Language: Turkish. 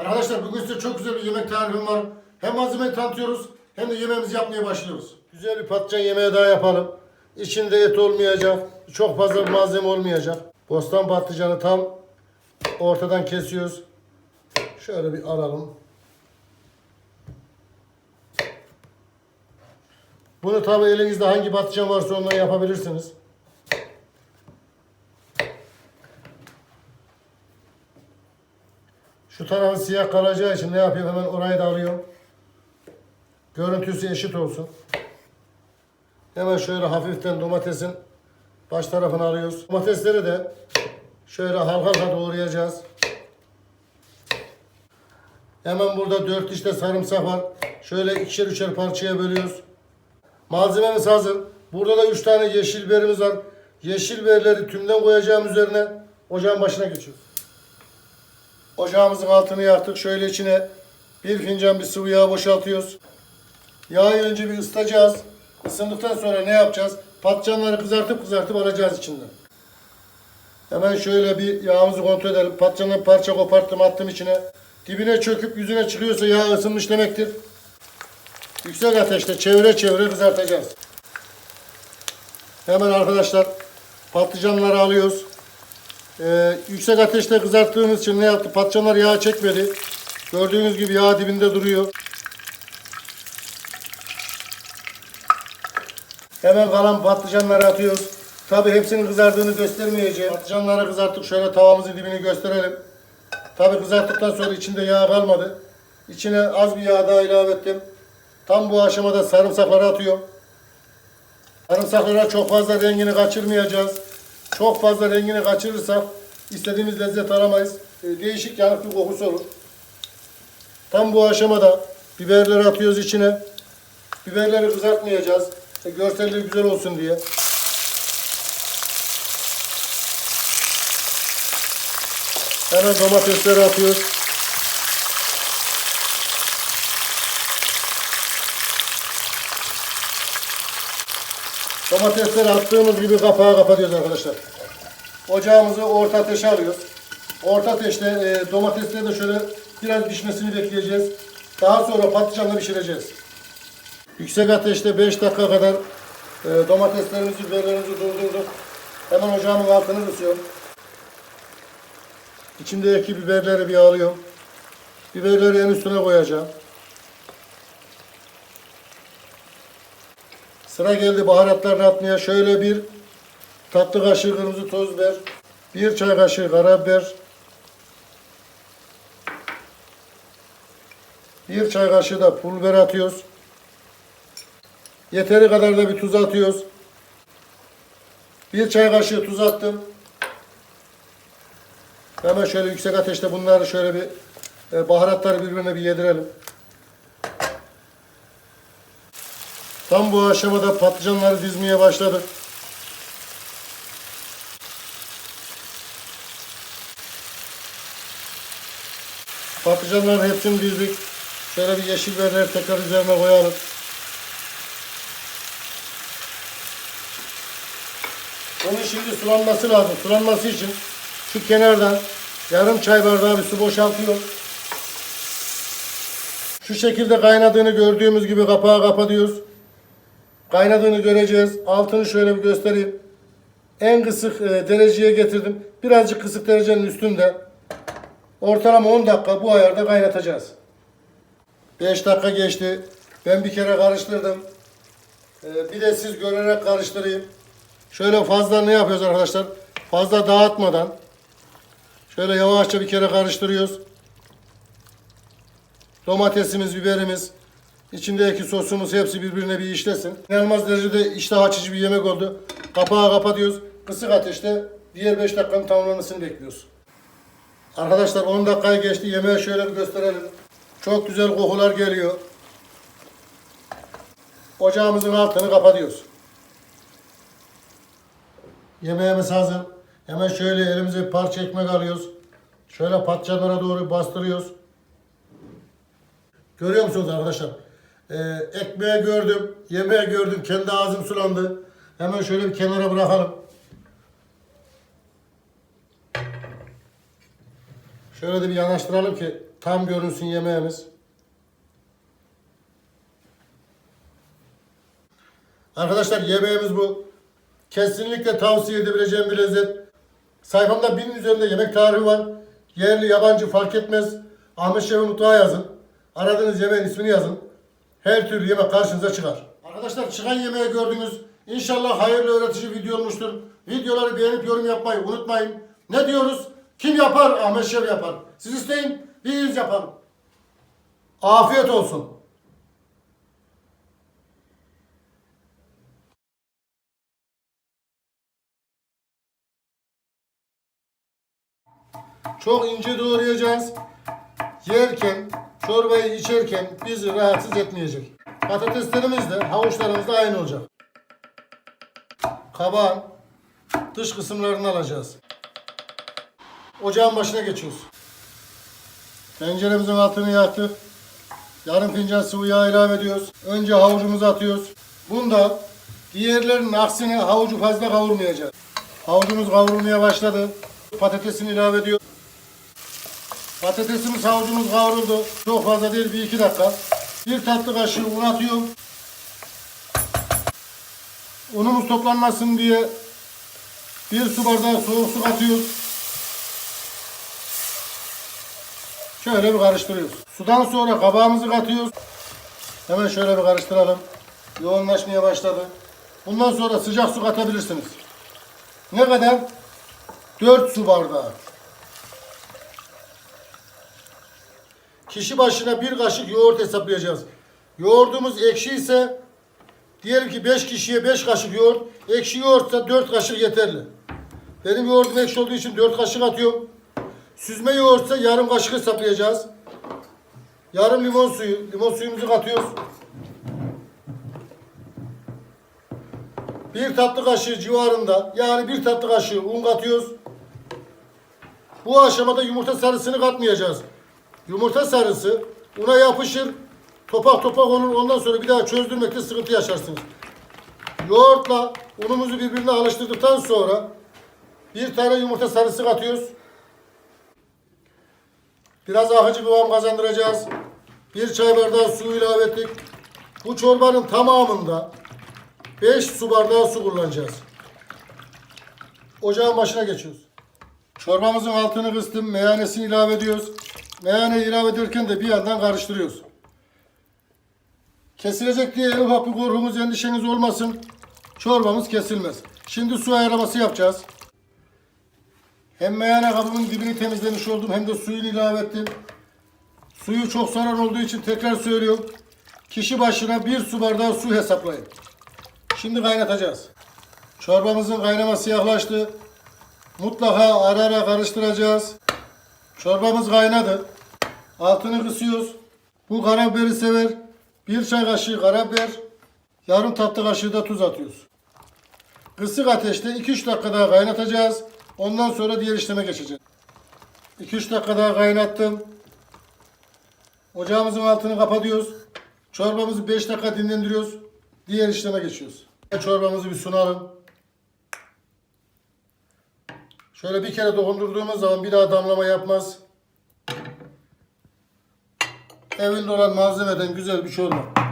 Arkadaşlar bugün size çok güzel bir yemek tarifim var. Hem malzemeyi tanıtıyoruz hem de yemeğimizi yapmaya başlıyoruz. Güzel bir patlıcan yemeği daha yapalım. İçinde et olmayacak. Çok fazla malzeme olmayacak. Bostan patlıcanı tam ortadan kesiyoruz. Şöyle bir alalım. Bunu tabi elinizde hangi patlıcan varsa ondan yapabilirsiniz. Tarafı siyah kalacağı için ne yapayım hemen orayı da alıyorum. Görüntüsü eşit olsun. Hemen şöyle hafiften domatesin baş tarafını alıyoruz. Domatesleri de şöyle halka halka doğrayacağız. Hemen burada dört dişte sarımsak var. Şöyle ikişer üçer parçaya bölüyoruz. Malzememiz hazır. Burada da üç tane yeşil biberimiz var. Yeşil biberleri tümden koyacağım üzerine ocağın başına geçiyoruz. Ocağımızın altını yaktık. Şöyle içine bir fincan bir sıvı yağ boşaltıyoruz. Yağı önce bir ısıtacağız. Isındıktan sonra ne yapacağız? Patlıcanları kızartıp kızartıp alacağız içinden. Hemen şöyle bir yağımızı kontrol edelim. Patlıcanı parça koparttım attım içine. Dibine çöküp yüzüne çıkıyorsa yağ ısınmış demektir. Yüksek ateşte çevire çevire kızartacağız. Hemen arkadaşlar patlıcanları alıyoruz. Ee, yüksek ateşte kızarttığımız için ne yaptı? Patlıcanlar yağ çekmedi. Gördüğünüz gibi yağ dibinde duruyor. Hemen kalan patlıcanları atıyoruz. Tabi hepsinin kızardığını göstermeyeceğim. Patlıcanları kızarttık. Şöyle tavamızın dibini gösterelim. Tabi kızarttıktan sonra içinde yağ kalmadı. İçine az bir yağ daha ilave ettim. Tam bu aşamada sarımsakları atıyorum. Sarımsaklara çok fazla rengini kaçırmayacağız. Çok fazla rengini kaçırırsak istediğimiz lezzet alamayız. E, Değişik yanık bir kokusu olur. Tam bu aşamada biberleri atıyoruz içine. Biberleri kızartmayacağız. Görselliği güzel olsun diye. Hemen domatesleri atıyoruz. Domatesleri attığımız gibi kapağı kapatıyoruz arkadaşlar. Ocağımızı orta ateşe alıyoruz. Orta ateşte e, domatesleri de şöyle biraz pişmesini bekleyeceğiz. Daha sonra patlıcanla pişireceğiz. Yüksek ateşte 5 dakika kadar e, domateslerimizi, biberlerimizi durdurduk. Hemen ocağımın altını kısıyorum. İçindeki biberleri bir alıyorum. Biberleri en üstüne koyacağım. Sıra geldi baharatlarını atmaya. Şöyle bir tatlı kaşığı kırmızı toz biber, bir çay kaşığı karabiber, bir çay kaşığı da pul biber atıyoruz. Yeteri kadar da bir tuz atıyoruz. Bir çay kaşığı tuz attım. Hemen şöyle yüksek ateşte bunları şöyle bir e, baharatları birbirine bir yedirelim. Tam bu aşamada patlıcanları dizmeye başladık. Patlıcanların hepsini dizdik. Şöyle bir yeşil biberleri tekrar üzerine koyalım. Onun şimdi sulanması lazım. Sulanması için şu kenardan yarım çay bardağı bir su boşaltıyor. Şu şekilde kaynadığını gördüğümüz gibi kapağı kapatıyoruz. Kaynadığını göreceğiz. Altını şöyle bir göstereyim. En kısık e, dereceye getirdim. Birazcık kısık derecenin üstünde. Ortalama 10 dakika bu ayarda kaynatacağız. 5 dakika geçti. Ben bir kere karıştırdım. E, bir de siz görerek karıştırayım. Şöyle fazla ne yapıyoruz arkadaşlar? Fazla dağıtmadan şöyle yavaşça bir kere karıştırıyoruz. Domatesimiz, biberimiz, içindeki sosumuz hepsi birbirine bir işlesin. İnanılmaz derecede iştah açıcı bir yemek oldu. Kapağı kapatıyoruz. Kısık ateşte diğer 5 dakikanın tamamlanmasını bekliyoruz. Arkadaşlar 10 dakikayı geçti. Yemeği şöyle bir gösterelim. Çok güzel kokular geliyor. Ocağımızın altını kapatıyoruz. Yemeğimiz hazır. Hemen şöyle elimize bir parça ekmek alıyoruz. Şöyle patlıcanlara doğru bastırıyoruz. Görüyor musunuz arkadaşlar? Ee, ekmeği gördüm, yemeği gördüm, kendi ağzım sulandı. Hemen şöyle bir kenara bırakalım. Şöyle de bir yanaştıralım ki tam görünsün yemeğimiz. Arkadaşlar yemeğimiz bu. Kesinlikle tavsiye edebileceğim bir lezzet. Sayfamda binin üzerinde yemek tarihi var. Yerli yabancı fark etmez. Ahmet Şef'i mutfağa yazın. Aradığınız yemeğin ismini yazın. Her türlü yemek karşınıza çıkar. Arkadaşlar çıkan yemeği gördünüz. İnşallah hayırlı öğretici video olmuştur. Videoları beğenip yorum yapmayı unutmayın. Ne diyoruz? Kim yapar? Ahmet Şef yapar. Siz isteyin, biz yapalım. Afiyet olsun. Çok ince doğrayacağız. Yerken, çorbayı içerken bizi rahatsız etmeyecek. Patateslerimiz de, havuçlarımız da aynı olacak. Kabağın dış kısımlarını alacağız. Ocağın başına geçiyoruz. Tenceremizin altını yaktık. Yarım fincan sıvı yağ ilave ediyoruz. Önce havucumuzu atıyoruz. Bunda diğerlerinin aksine havucu fazla kavurmayacağız. Havucumuz kavrulmaya başladı. Patatesini ilave ediyor. Patatesimiz havucumuz kavruldu. Çok fazla değil bir iki dakika. Bir tatlı kaşığı un atıyorum. Unumuz toplanmasın diye bir su bardağı soğuk su katıyoruz. Şöyle bir karıştırıyoruz. Sudan sonra kabağımızı katıyoruz. Hemen şöyle bir karıştıralım. Yoğunlaşmaya başladı. Bundan sonra sıcak su katabilirsiniz. Ne kadar? 4 su bardağı. Kişi başına bir kaşık yoğurt hesaplayacağız. Yoğurdumuz ekşi ise diyelim ki 5 kişiye 5 kaşık yoğurt. Ekşi yoğurtsa 4 kaşık yeterli. Benim yoğurdum ekşi olduğu için 4 kaşık atıyorum. Süzme yoğurtsa yarım kaşık hesaplayacağız. Yarım limon suyu. Limon suyumuzu katıyoruz. Bir tatlı kaşığı civarında yani bir tatlı kaşığı un katıyoruz. Bu aşamada yumurta sarısını katmayacağız. Yumurta sarısı una yapışır, topak topak olur. Ondan sonra bir daha çözdürmekte sıkıntı yaşarsınız. Yoğurtla unumuzu birbirine alıştırdıktan sonra bir tane yumurta sarısı katıyoruz. Biraz akıcı kıvam kazandıracağız. Bir çay bardağı su ilave ettik. Bu çorbanın tamamında 5 su bardağı su kullanacağız. Ocağın başına geçiyoruz. Çorbamızın altını kıstım. Meyanesini ilave ediyoruz. Meyane ilave ederken de bir yandan karıştırıyoruz. Kesilecek diye ufak bir korkumuz, endişeniz olmasın. Çorbamız kesilmez. Şimdi su ayarlaması yapacağız. Hem meyane kabımın dibini temizlemiş oldum hem de suyunu ilave ettim. Suyu çok zarar olduğu için tekrar söylüyorum. Kişi başına bir su bardağı su hesaplayın. Şimdi kaynatacağız. Çorbamızın kaynaması yaklaştı. Mutlaka ara ara karıştıracağız. Çorbamız kaynadı. Altını kısıyoruz. Bu karabiberi sever. Bir çay kaşığı karabiber, yarım tatlı kaşığı da tuz atıyoruz. Kısık ateşte 2-3 dakika daha kaynatacağız. Ondan sonra diğer işleme geçeceğiz. 2-3 dakika daha kaynattım. Ocağımızın altını kapatıyoruz. Çorbamızı 5 dakika dinlendiriyoruz. Diğer işleme geçiyoruz. Çorbamızı bir sunalım. Şöyle bir kere dokundurduğumuz zaman bir daha damlama yapmaz. Evinde olan malzemeden güzel bir çorba.